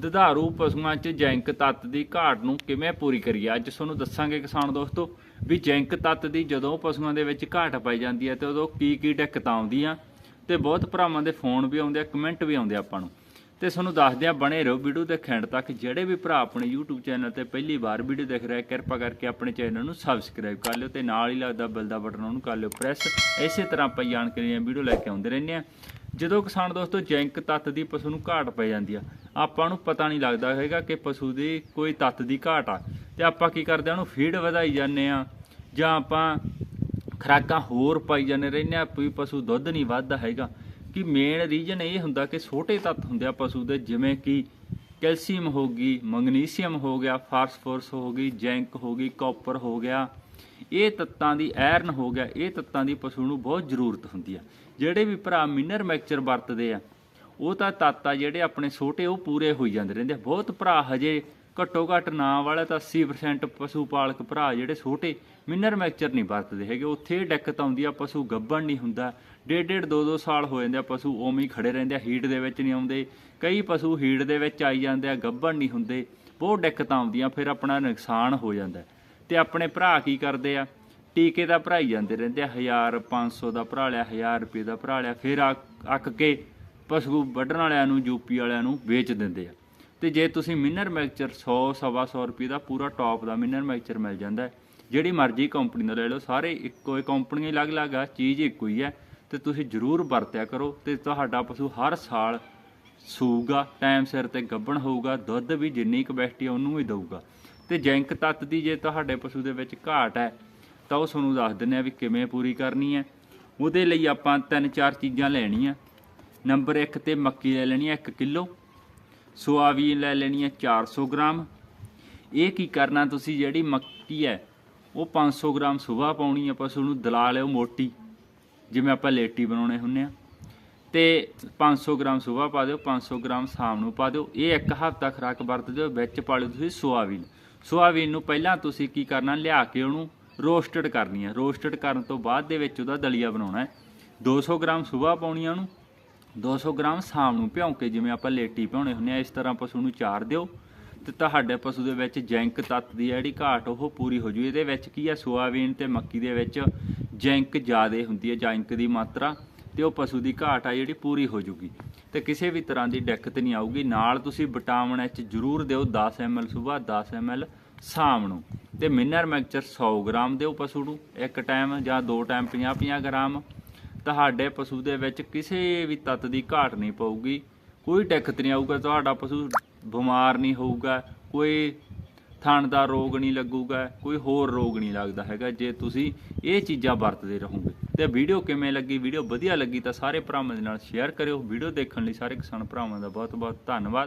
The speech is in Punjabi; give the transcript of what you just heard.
ਦੁਧਾਰੂ ਪਸ਼ੂਆਂ 'ਚ ਜ਼ਿੰਕ ਤੱਤ ਦੀ ਘਾਟ ਨੂੰ ਕਿਵੇਂ ਪੂਰੀ ਕਰੀਏ? ਅੱਜ ਤੁਹਾਨੂੰ ਦੱਸਾਂਗੇ ਕਿਸਾਨ ਦੋਸਤੋ ਵੀ ਜ਼ਿੰਕ ਤੱਤ ਦੀ ਜਦੋਂ ਪਸ਼ੂਆਂ ਦੇ ਵਿੱਚ ਘਾਟ ਪਾਈ ਜਾਂਦੀ ਹੈ ਤੇ ਉਦੋਂ ਕੀ ਕੀ ਦਿੱਕਤਾਂ ਆਉਂਦੀਆਂ ਤੇ ਬਹੁਤ ਭਰਾਵਾਂ ਦੇ ਫੋਨ ਵੀ ਆਉਂਦੇ ਆ, ਕਮੈਂਟ ਵੀ ਆਉਂਦੇ ਆ ਆਪਾਂ ਨੂੰ। ਤੇ ਤੁਹਾਨੂੰ ਦੱਸਦੇ ਆ, ਬਣੇ ਰਹੋ ਵੀਡੀਓ ਦੇ ਖੈਂਡ ਤੱਕ। ਜਿਹੜੇ ਵੀ ਭਰਾ ਆਪਣੇ YouTube ਚੈਨਲ ਤੇ ਪਹਿਲੀ ਵਾਰ ਵੀਡੀਓ ਦੇਖ ਰਹੇ ਕਿਰਪਾ ਕਰਕੇ ਆਪਣੇ ਚੈਨਲ ਨੂੰ ਸਬਸਕ੍ਰਾਈਬ ਕਰ ਲਿਓ ਤੇ ਨਾਲ ਹੀ ਲੱਗਦਾ ਬੈਲ ਦਾ ਬਟਨ ਉਹਨੂੰ ਕਰ ਲਿਓ ਪ੍ਰੈਸ ਇਸੇ ਤਰ੍ਹਾਂ ਆਪਾਂ ਜਾਣਕਾਰੀਆਂ ਵੀਡੀਓ ਲੈ ਕੇ ਆਉਂਦੇ ਰਹਿੰਦੇ ਆ। ਜਦੋਂ ਕਿਸਾਨ ਦੋਸਤੋ ਜ਼ਿੰਕ ਤੱਤ ਦੀ ਪਸ਼ੂ ਨੂੰ ਘਾਟ ਪੈ ਜਾਂਦੀ ਆ, ਆਪਾਂ ਨੂੰ ਪਤਾ ਨਹੀਂ ਲੱਗਦਾ ਹੈਗਾ ਕਿ ਪਸ਼ੂ ਦੀ ਕੋਈ ਤੱਤ ਦੀ ਘਾਟ ਆ। ਤੇ ਆਪਾਂ ਕੀ ਕਰਦੇ ਆ, ਉਹਨੂੰ ਫੀਡ ਵਧਾਈ ਜਾਂਦੇ ਆ, ਜਾਂ ਆਪਾਂ ਖੁਰਾਕਾਂ ਹੋਰ ਪਾਈ ਜਾਂਦੇ ਰਹਿੰਦੇ ਆ ਵੀ ਪਸ਼ੂ ਦੁੱਧ ਨਹੀਂ ਵੱਧਦਾ ਹੈਗਾ। ਕਿ ਮੇਨ ਰੀਜਨ ਇਹ ਹੁੰਦਾ ਕਿ ਛੋਟੇ ਤੱਤ ਹੁੰਦੇ ਆ ਪਸ਼ੂ ਦੇ, ਜਿਵੇਂ ਕਿ ਕੈਲਸ਼ੀਅਮ ਹੋ ਗਈ, ਮੈਗਨੀਸ਼ੀਅਮ ਹੋ ਗਿਆ, ਫਾਸਫੋਰਸ ਹੋ ਗਈ, ਜ਼ਿੰਕ ਹੋ ਗਈ, ਕਾਪਰ ਹੋ ਗਿਆ। ਇਹ ਤੱਤਾਂ ਦੀ ਆਇਰਨ ਹੋ ਗਿਆ, ਇਹ ਤੱਤਾਂ ਦੀ ਪਸ਼ੂ ਨੂੰ ਬਹੁਤ ਜ਼ਰੂਰਤ ਹੁੰਦੀ ਆ। ਜਿਹੜੇ ਵੀ ਭਰਾ ਮਿਨਰ ਮੈਕਚਰ ਵਰਤਦੇ ਆ, ਉਹ ਤਾਂ ਤੱਤ ਆ ਜਿਹੜੇ ਆਪਣੇ ਛੋਟੇ, ਉਹ ਪੂਰੇ ਹੋਈ ਜਾਂਦੇ ਰਹਿੰਦੇ ਆ। ਬਹੁਤ ਭਰਾ ਹਜੇ ਘੱਟੋ ਘੱਟ ਨਾਂ ਵਾਲਾ ਤਾਂ 80% ਪਸ਼ੂ ਪਾਲਕ ਭਰਾ ਜਿਹੜੇ ਛੋਟੇ ਮਿਨਰ ਮੈਕਚਰ ਨਹੀਂ ਵਰਤਦੇ ਹੈਗੇ। ਉੱਥੇ ਦਿੱਕਤ ਆਉਂਦੀ ਆ, ਪਸ਼ੂ ਗੱਭਣ ਨਹੀਂ ਹੁੰਦਾ। ਡੇਢ ਡੇਢ ਦੋ ਦੋ ਸਾਲ ਹੋ ਜਾਂਦੇ ਆ, ਪਸ਼ੂ ਉਵੇਂ ਹੀ ਖੜੇ ਰਹਿੰਦੇ ਆ, ਹੀਟ ਦੇ ਵਿੱਚ ਨਹੀਂ ਆਉਂਦੇ। ਕਈ ਪਸ਼ੂ ਹੀਟ ਦੇ ਵਿੱਚ ਆਈ ਜਾਂਦੇ ਆ, ਗੱਭਣ ਨਹੀਂ ਹੁੰਦੇ। ਬਹੁਤ ਦਿੱਕਤਾਂ ਆਉਂਦੀਆਂ, ਫਿਰ ਆਪਣਾ ਨੁਕਸਾਨ ਹੋ ਜਾਂਦਾ। ਤੇ ਆਪਣੇ ਭਰਾ ਕੀ ਕਰਦੇ ਆ? ਟੀਕੇ ਦਾ ਭਰਾਈ ਜਾਂਦੇ ਰਹਿੰਦੇ ਆ 1000 500 ਦਾ ਭਰਾ ਲਿਆ 1000 ਰੁਪਏ ਦਾ ਭਰਾ ਲਿਆ, ਫਿਰ ਆ- ਅੱਕ ਕੇ ਪਸ਼ੂ ਵੱਢਣ ਵਾਲਿਆਂ ਨੂੰ, ਯੂਪੀ ਵਾਲਿਆਂ ਨੂੰ ਵੇਚ ਦਿੰਦੇ ਆ। ਤੇ ਜੇ ਤੁਸੀਂ ਮਿਨਰ ਮੈਕਚਰ 100 ਸਵਾ 100 ਰੁਪਏ ਦਾ ਪੂਰਾ ਟੌਪ ਦਾ ਮਿਨਰ ਮੈਕਚਰ ਮਿਲ ਜਾਂਦਾ ਹੈ, ਜਿਹੜੀ ਮਰਜ਼ੀ ਕੰਪਨੀ ਦਾ ਲੈ ਲਓ, ਸਾਰੇ ਇੱਕੋ ਹੀ ਕੰਪਨੀਆਂ ਅਲੱਗ-ਅਲੱਗ ਆ, ਚੀਜ਼ ਇੱਕੋ ਹੀ ਹੈ ਤੇ ਤੁਸੀਂ ਜ਼ਰੂਰ ਵਰਤਿਆ ਕਰੋ, ਤੇ ਤੁਹਾਡਾ ਪਸ਼ੂ ਹਰ ਸਾਲ ਸੂਗਾ ਟਾਈਮ ਸਿਰ ਤੇ ਗੱਭਣ ਹੋਊਗਾ, ਦੁੱਧ ਵੀ ਜਿੰਨੀ ਕਪੈਸਿਟੀ ਉਹਨੂੰ ਵੀ ਦੇਊਗਾ। ਤੇ ਜ਼ਿੰਕ ਤੱਤ ਦੀ ਜੇ ਤੁਹਾਡੇ ਪਸ਼ੂ ਦੇ ਵਿੱਚ ਘਾਟ ਹੈ, ਤਾਂ ਉਹ ਤੁਹਾਨੂੰ ਦੱਸ ਦਿੰਦੇ ਆ ਵੀ ਕਿਵੇਂ ਪੂਰੀ ਕਰਨੀ ਹੈ। ਉਹਦੇ ਲਈ ਆਪਾਂ ਤਿੰਨ ਚਾਰ ਚੀਜ਼ਾਂ ਲੈਣੀਆਂ। ਨੰਬਰ 1 ਤੇ ਮੱਕੀ ਲੈ ਲੈਣੀ ਹੈ 1 ਕਿਲੋ, ਸੋਆਬੀਨ ਲੈ ਲੈਣੀ ਹੈ 400 ਗ੍ਰਾਮ। ਇਹ ਕੀ ਕਰਨਾ ਤੁਸੀਂ ਜਿਹੜੀ ਮੱਕੀ ਹੈ, ਉਹ 500 ਗ੍ਰਾਮ ਸੁਬਾਹ ਪਾਉਣੀ ਹੈ ਪਸ਼ੂ ਨੂੰ, ਦਲਾ ਲਿਓ ਮੋਟੀ, ਜਿਵੇਂ ਆਪਾਂ ਲੇਟੀ ਬਣਾਉਣੇ ਹੁੰਨੇ ਆ। ਤੇ 500 ਗ੍ਰਾਮ ਸੁਬਾਹ ਪਾ ਦਿਓ 500 ਗ੍ਰਾਮ ਸ਼ਾਮ ਨੂੰ ਪਾ ਦਿਓ। ਇਹ ਇੱਕ ਹਫ਼ਤਾ ਖੁਰਾਕ ਵਰਤ ਦਿਓ ਵਿੱਚ ਪਾ ਲਿਓ ਤੁਸੀਂ ਸੋਆਬੀਨ। ਸੋਆਬੀਨ ਨੂੰ ਪਹਿਲਾਂ ਤੁਸੀਂ ਕੀ ਕਰਨਾ, ਲਿਆ ਕੇ ਉਹਨੂੰ ਰੋਸਟਡ ਕਰਨੀ ਹੈ ਰੋਸਟਡ ਕਰਨ ਤੋਂ ਬਾਅਦ ਦੇ ਵਿੱਚ ਉਹਦਾ ਦਲੀਆ ਬਣਾਉਣਾ ਹੈ। 200 ਗ੍ਰਾਮ ਸੁਬਾਹ ਪਾਉਣੀ ਆ ਉਹਨੂੰ। 200 ਗ੍ਰਾਮ ਸ਼ਾਮ ਨੂੰ ਭਿਉਂ ਕੇ, ਜਿਵੇਂ ਆਪਾਂ ਲੇਟੀ ਭਿਉਣੇ ਹੁੰਨੇ ਆ, ਇਸ ਤਰ੍ਹਾਂ ਪਸ਼ੂ ਨੂੰ ਚਾਰ ਦਿਓ। ਤੇ ਤੁਹਾਡੇ ਪਸ਼ੂ ਦੇ ਵਿੱਚ ਜੈਂਕ ਤੱਤ ਦੀ ਜਿਹੜੀ ਘਾਟ, ਉਹ ਪੂਰੀ ਹੋ ਜੂ। ਇਹਦੇ ਵਿੱਚ ਕੀ ਹੈ ਸੋਆਬੀਨ ਤੇ ਮੱਕੀ ਦੇ ਵਿੱਚ ਜੈਂਕ ਜ਼ਿਆਦੇ ਹੁੰਦੀ ਹੈ ਜ਼ਿੰਕ ਦੀ ਮਾਤਰਾ। ਤੇ ਉਹ ਪਸ਼ੂ ਦੀ ਘਾਟ ਆ ਜਿਹੜੀ ਪੂਰੀ ਹੋ ਜੂਗੀ। ਤੇ ਕਿਸੇ ਵੀ ਤਰ੍ਹਾਂ ਦੀ ਦਿੱਕਤ ਨਹੀਂ ਆਊਗੀ। ਨਾਲ ਤੁਸੀਂ ਵਿਟਾਮਿਨ ਐਚ ਜ਼ਰੂਰ ਦਿਓ 10 ml ਸਵੇਰ 10 ml ਸ਼ਾਮ ਨੂੰ ਤੇ ਮਿਨਰ ਮੈਕਚਰ 100 ਗ੍ਰਾਮ ਦਿਓ ਪਸ਼ੂ ਨੂੰ, ਇੱਕ ਟਾਈਮ ਜਾਂ ਦੋ ਟਾਈਮ 50 50 ਗ੍ਰਾਮ। ਤੁਹਾਡੇ ਪਸ਼ੂ ਦੇ ਵਿੱਚ ਕਿਸੇ ਵੀ ਤੱਤ ਦੀ ਘਾਟ ਨਹੀਂ ਪਊਗੀ। ਕੋਈ ਦਿੱਕਤ ਨਹੀਂ ਆਊਗਾ, ਤੁਹਾਡਾ ਪਸ਼ੂ ਬਿਮਾਰ ਨਹੀਂ ਹੋਊਗਾ। ਕੋਈ ਥਣ ਦਾ ਰੋਗ ਨਹੀਂ ਲੱਗੂਗਾ, ਕੋਈ ਹੋਰ ਰੋਗ ਨਹੀਂ ਲੱਗਦਾ ਹੈਗਾ, ਜੇ ਤੁਸੀਂ ਇਹ ਚੀਜ਼ਾਂ ਵਰਤਦੇ ਰਹੋਗੇ। ਤੇ ਵੀਡੀਓ ਕਿਵੇਂ ਲੱਗੀ, ਵੀਡੀਓ ਵਧੀਆ ਲੱਗੀ ਤਾਂ ਸਾਰੇ ਭਰਾਵਾਂ ਦੇ ਨਾਲ ਸ਼ੇਅਰ ਕਰਿਓ। ਵੀਡੀਓ ਦੇਖਣ ਲਈ ਸਾਰੇ ਕਿਸਾਨ ਭਰਾਵਾਂ ਦਾ ਬਹੁਤ ਬਹੁਤ ਧੰਨਵਾਦ।